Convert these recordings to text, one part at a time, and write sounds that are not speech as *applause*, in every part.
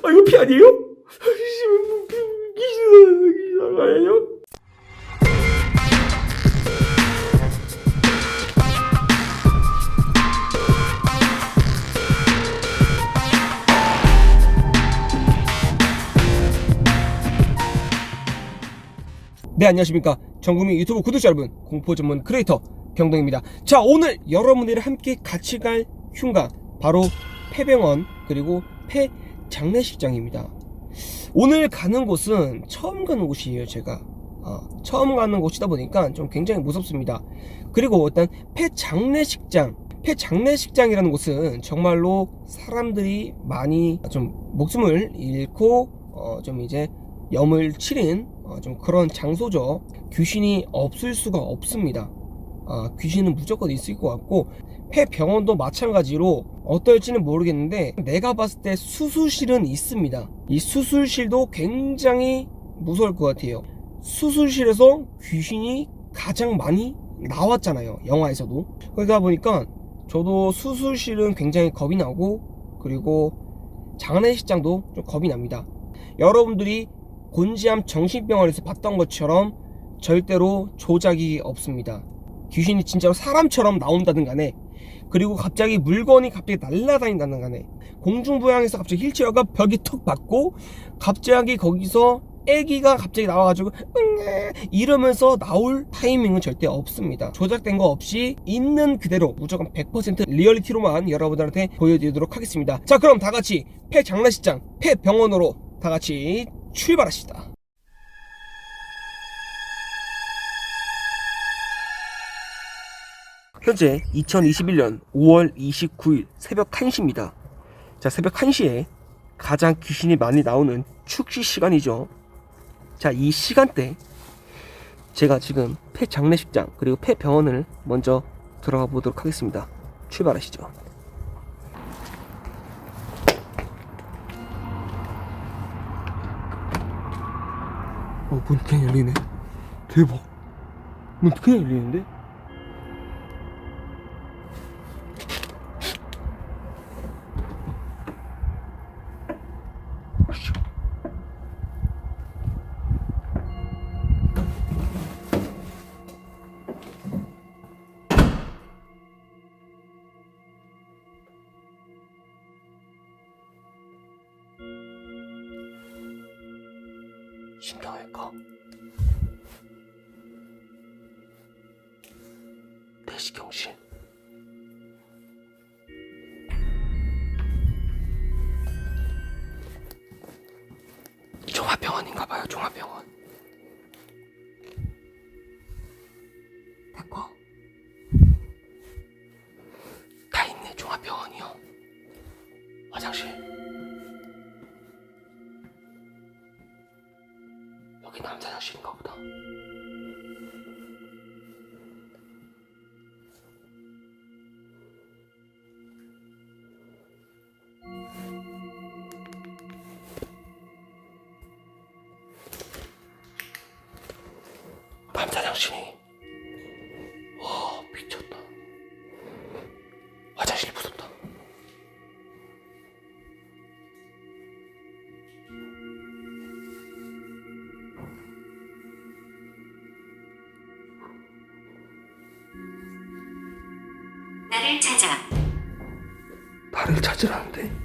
아 이거 피 아니에요? 귀신 아니에요? 네 안녕하십니까 전국민 유튜브 구독자 여러분 공포 전문 크리에이터 경동입니다 자 오늘 여러분들이 함께 같이 갈 흉가 바로 폐병원 그리고 폐 장례식장입니다 오늘 가는 곳은 처음 가는 곳이에요 제가 아, 처음 가는 곳이다 보니까 좀 굉장히 무섭습니다 그리고 일단 폐장례식장 폐장례식장이라는 곳은 정말로 사람들이 많이 좀 목숨을 잃고 어, 좀 이제 염을 치른 어, 좀 그런 장소죠. 귀신이 없을 수가 없습니다. 아, 귀신은 무조건 있을 것 같고 폐병원도 마찬가지로 어떨지는 모르겠는데 내가 봤을 때 수술실은 있습니다. 이 수술실도 굉장히 무서울 것 같아요. 수술실에서 귀신이 가장 많이 나왔잖아요. 영화에서도. 그러다 보니까 저도 수술실은 굉장히 겁이 나고 그리고 장례식장도 좀 겁이 납니다. 여러분들이 곤지암 정신병원에서 봤던 것처럼 절대로 조작이 없습니다. 귀신이 진짜로 사람처럼 나온다든 간에 그리고 갑자기 물건이 갑자기 날아다닌다는 간에 공중부양에서 갑자기 힐체어가 벽이 턱 받고 갑자기 거기서 애기가 갑자기 나와가지고 응애 이러면서 나올 타이밍은 절대 없습니다. 조작된 거 없이 있는 그대로 무조건 100% 리얼리티로만 여러분들한테 보여드리도록 하겠습니다. 자 그럼 다 같이 폐장례식장 폐병원으로 다 같이 출발하시다. 현재 2021년 5월 29일 새벽 1시입니다. 자, 새벽 1시에 가장 귀신이 많이 나오는 축시 시간이죠. 자, 이 시간대 제가 지금 폐장례식장 그리고 폐병원을 먼저 들어가 보도록 하겠습니다. 출발하시죠. 어, 문 그냥 열리네. 대박. 문 그냥 열리는데? 병원인가봐요 종합병원 나를 찾아. 나를 찾으라는데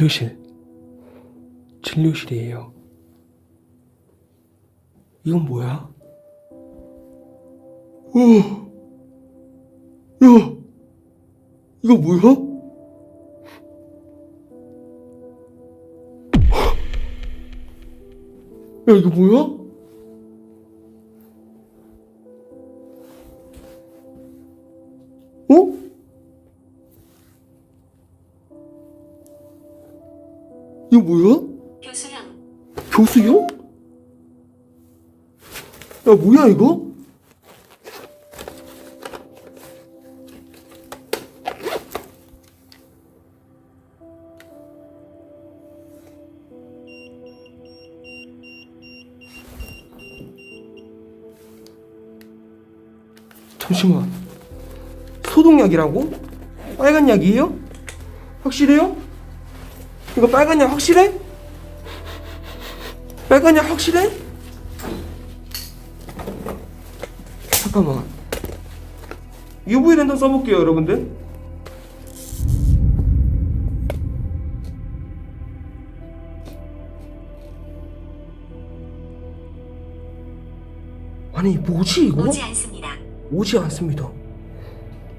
진료실. 진료실이에요. 이건 뭐야? 오, 야, 이거 뭐야? 야, 이거 뭐야? 이거 뭐야? 교수형 교수요? 야, 뭐야, 이거? 잠시만. 소독약이라고? 빨간 약이에요? 확실해요? 이거 빨간 약 확실해? 빨간 약 확실해? 잠깐만. UV 랜턴 써볼게요, 여러분들. 아니 뭐지 이거? 오지 않습니다. 오지 않습니다.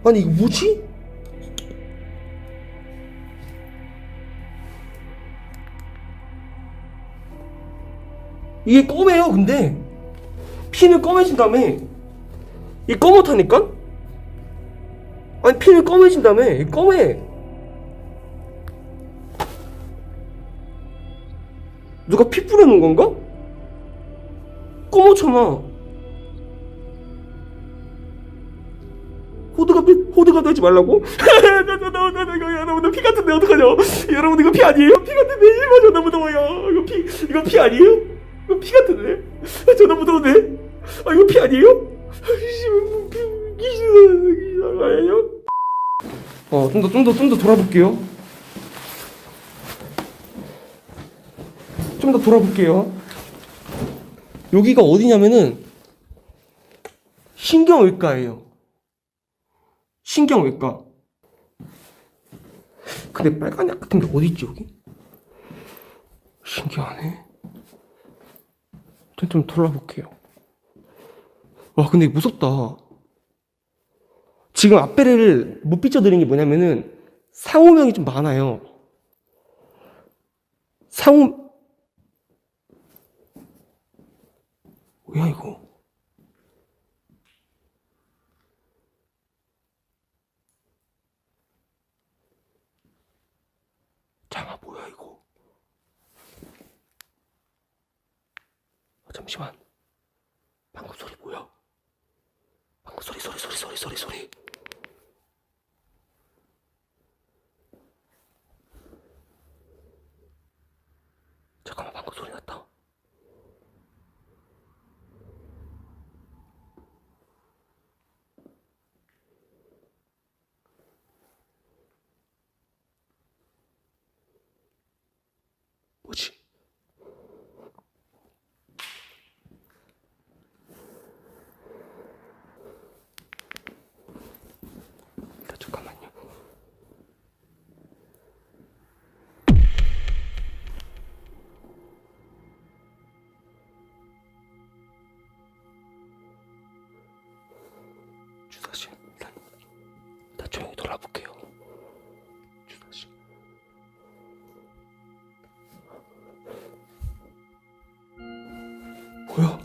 아니 이거 뭐지? 이게 검해요 근데 피는 검해진 다음에 이 검었다니까? 아니 피는 검해진 다음에 이 검해 누가 피 뿌려놓은 건가? 검었잖아 호드가 피, 호드가 되지 말라고? 여러분들 *laughs* 피 같은데 어떡하냐? 여러분 이거 피 아니에요? 피 같은데 이거 존나 무더워요. 이거 피 이거 피 아니에요? 피 같은데? 아, 존나 무더운데? 아 이거 피 아니에요? 귀신 아니에요? 어좀 더 좀 더 좀 더 돌아볼게요. 좀 더 돌아볼게요. 여기가 어디냐면은 신경외과예요. 신경외과. 근데 빨간 약 같은 게 어디 있지 여기? 신기하네. 좀, 좀 돌아볼게요. 와 근데 무섭다. 지금 앞배를 못 비춰드린 게 뭐냐면은 상호명이 좀 많아요. 상호 뭐야 이거? 장아 뭐야 이거? 아, 잠시만. 방금 소리 뭐야? 방금 소리 소리 소리 소리 소리 소리. 잠깐만 방금 소리 났다. 뭐지? 뭐야?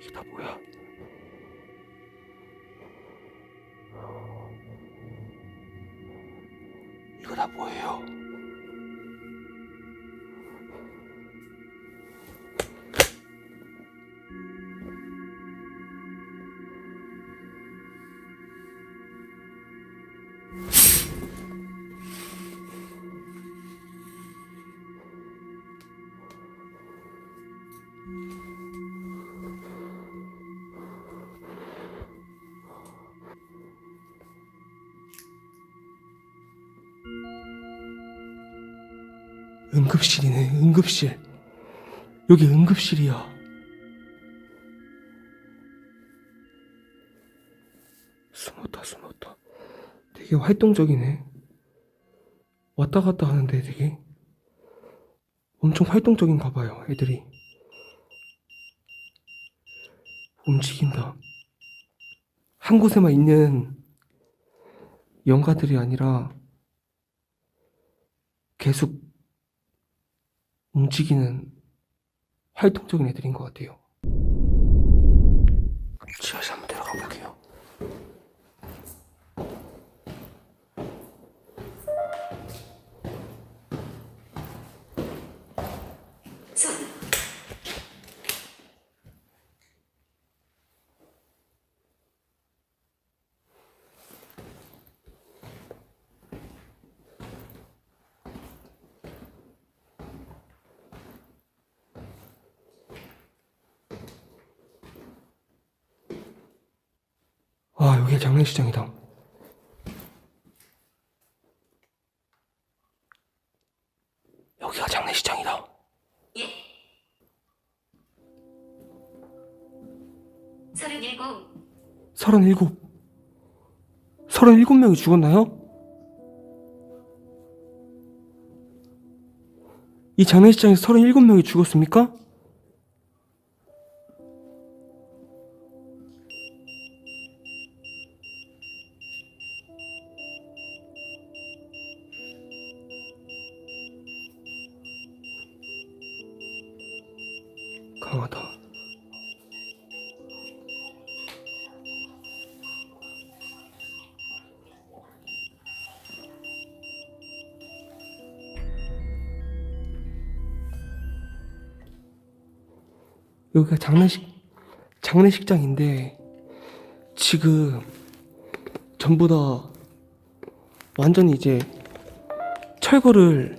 이게 다 뭐야? 이거 다 뭐예요? 응급실이네, 응급실. 여기 응급실이야. 숨었다, 숨었다. 되게 활동적이네. 왔다 갔다 하는데 되게 엄청 활동적인가 봐요, 애들이. 움직인다. 한 곳에만 있는 영가들이 아니라 계속 움직이는 활동적인 애들인 것 같아요. 지하실 한번 내려가 볼게요. 손, 아, 여기가 장례식장이다. 여기가 장례식장이다. 예. 서른일곱, 서른일곱. 서른일곱 명이 죽었나요? 이 장례식장에서 서른일곱 명이 죽었습니까? 여기가 장례식 장례식장인데 지금 전부 다 완전히 이제 철거를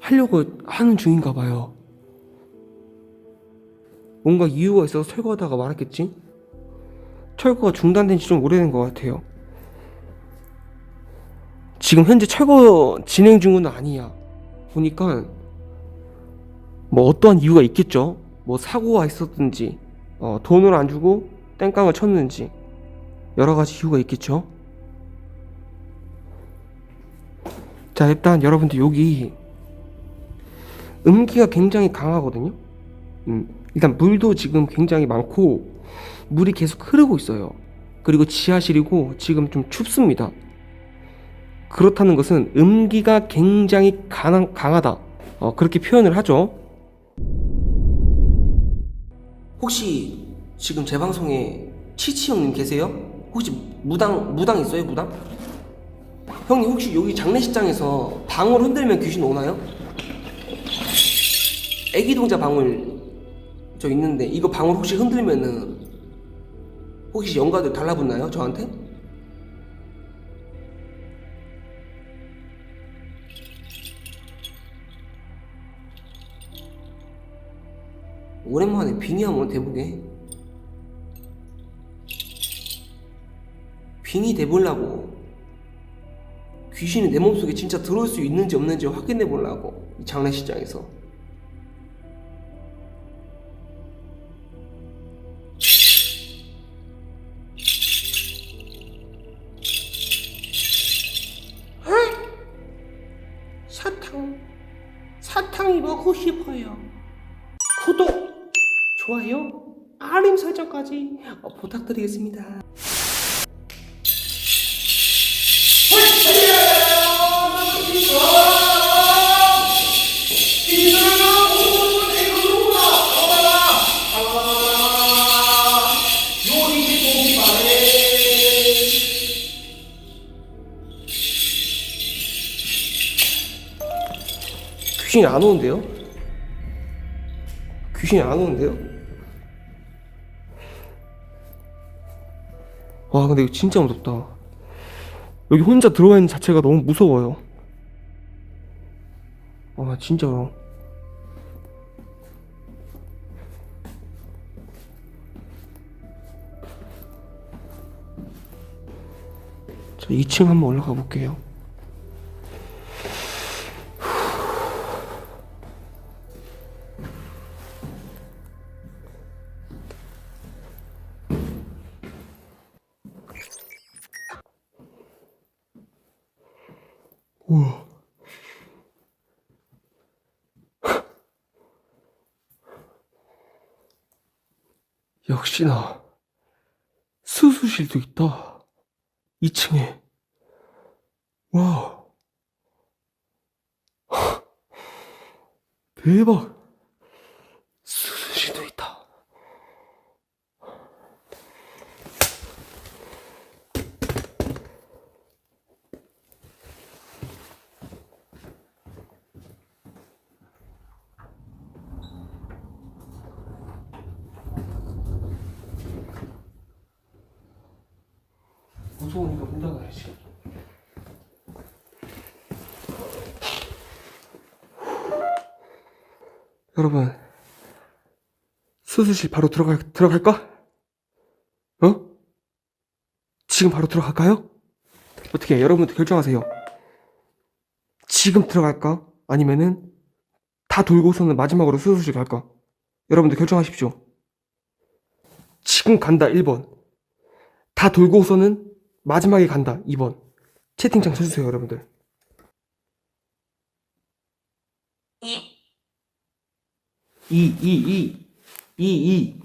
하려고 하는 중인가 봐요. 뭔가 이유가 있어서 철거하다가 말았겠지? 철거가 중단된 지 좀 오래된 것 같아요. 지금 현재 철거 진행 중은 아니야. 보니까 뭐 어떠한 이유가 있겠죠. 뭐 사고가 있었든지, 어, 돈을 안 주고 땡깡을 쳤는지 여러 가지 이유가 있겠죠. 자 일단 여러분들 여기 음기가 굉장히 강하거든요. 음, 일단 물도 지금 굉장히 많고 물이 계속 흐르고 있어요. 그리고 지하실이고 지금 좀 춥습니다. 그렇다는 것은 음기가 굉장히 강한, 강하다. 어, 그렇게 표현을 하죠. 혹시 지금 제 방송에 치치 형님 계세요? 혹시 무당 무당 있어요 무당? 형님 혹시 여기 장례식장에서 방울 흔들면 귀신 오나요? 애기 동자 방울 저 있는데 이거 방울 혹시 흔들면은 혹시 영가들 달라붙나요 저한테? 오랜만에 빙의 한번 대보게. 빙의 대보려고. 귀신이 내 몸속에 진짜 들어올 수 있는지 없는지 확인해 보려고 이 장례식장에서 귀신이 안 오는데요? 귀신이 안 오는데요? 와 근데 이거 진짜 무섭다 여기 혼자 들어와 있는 자체가 너무 무서워요 와 진짜로 자 2층 한번 올라가 볼게요 우와. 역시나 수수실도 있다. 2층에. 와. *laughs* 대박. 수수실도 있다. 무서우니까 문 닫아야지. 여러분, 수술실 바로 들어가, 들어갈까? 어? 지금 바로 들어갈까요? 어떻게, 여러분들 결정하세요. 지금 들어갈까? 아니면은, 다 돌고서는 마지막으로 수술실 갈까? 여러분들 결정하십시오. 지금 간다, 1번. 다 돌고서는 마지막에 간다. 2번. 채팅창 쳐주세요, 여러분들. 2, 2, 2, 2, 2, 2,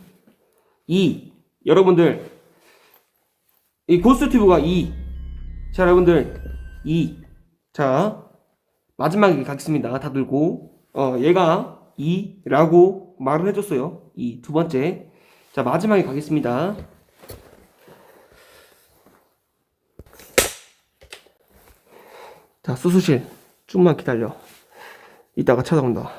2. 여러분들, 이 고스트튜브가 2. 자, 여러분들, 2. 자, 마지막에 가겠습니다. 다 들고. 어, 얘가 2라고 말을 해줬어요. 2. 두 번째. 자, 마지막에 가겠습니다. 자, 수수실. 좀만 기다려. 이따가 찾아온다.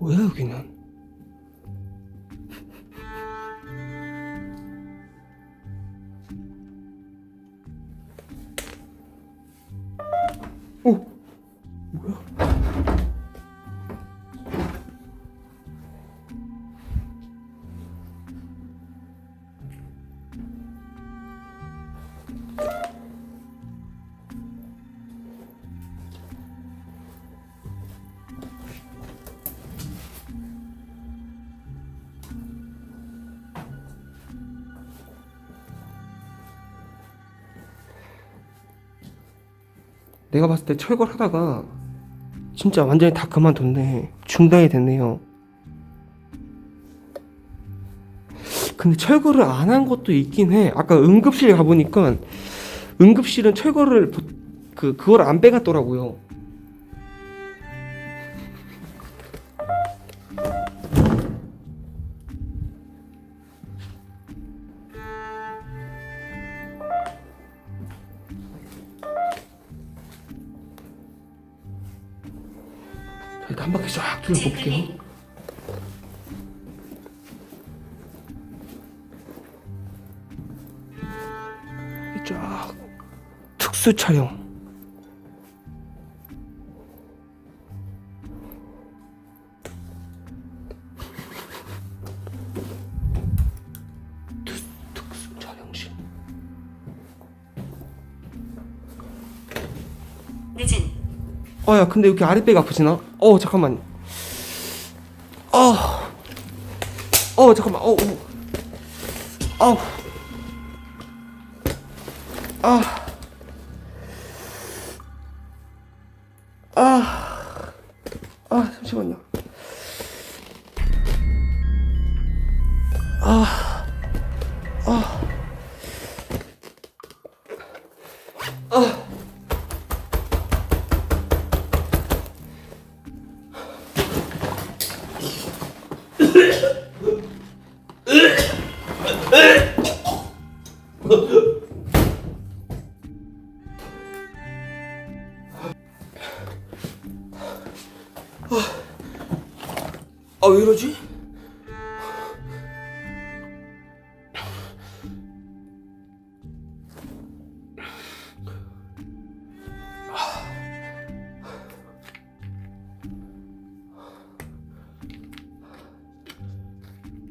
왜 요, 그 냥? 내가 봤을 때 철거를 하다가 진짜 완전히 다 그만뒀네. 중단이 됐네요. 근데 철거를 안 한 것도 있긴 해. 아까 응급실 가보니까 응급실은 철거를 보- 그 그걸 안 빼갔더라고요. 일단 한 바퀴 쫙 둘러볼게요. 쫙 특수 촬영. 특- 특수 촬영실. 늦은 어, 야, 근데 이렇게 아랫배가 아프지나? 어, 잠깐만. 어, 어, 잠깐만. 어, 어, 어, 아. 아. 아, 잠시만요. 아. 아.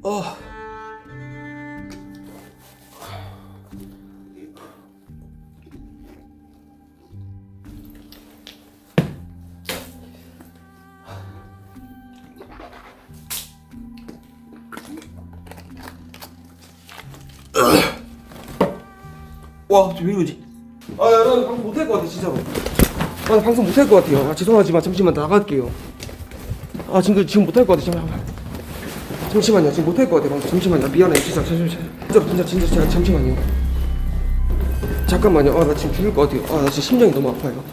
어. 와, 왜 이러지? 아, 야, 나 방송 못할 것 같아, 진짜로. 아, 나 방송 못할 것 같아요. 아, 죄송하지만 잠시만 나갈게요. 아, 지금 지금 못할 것 같아, 잠시만. 잠시만요, 지금 못할 것 같아, 방송. 잠시만요, 미안해, 진짜, 잠시만, 진짜, 진짜, 진짜, 진짜, 잠시만요. 잠깐만요. 아, 나 지금 죽을 것 같아요. 아, 나 지금 심장이 너무 아파요.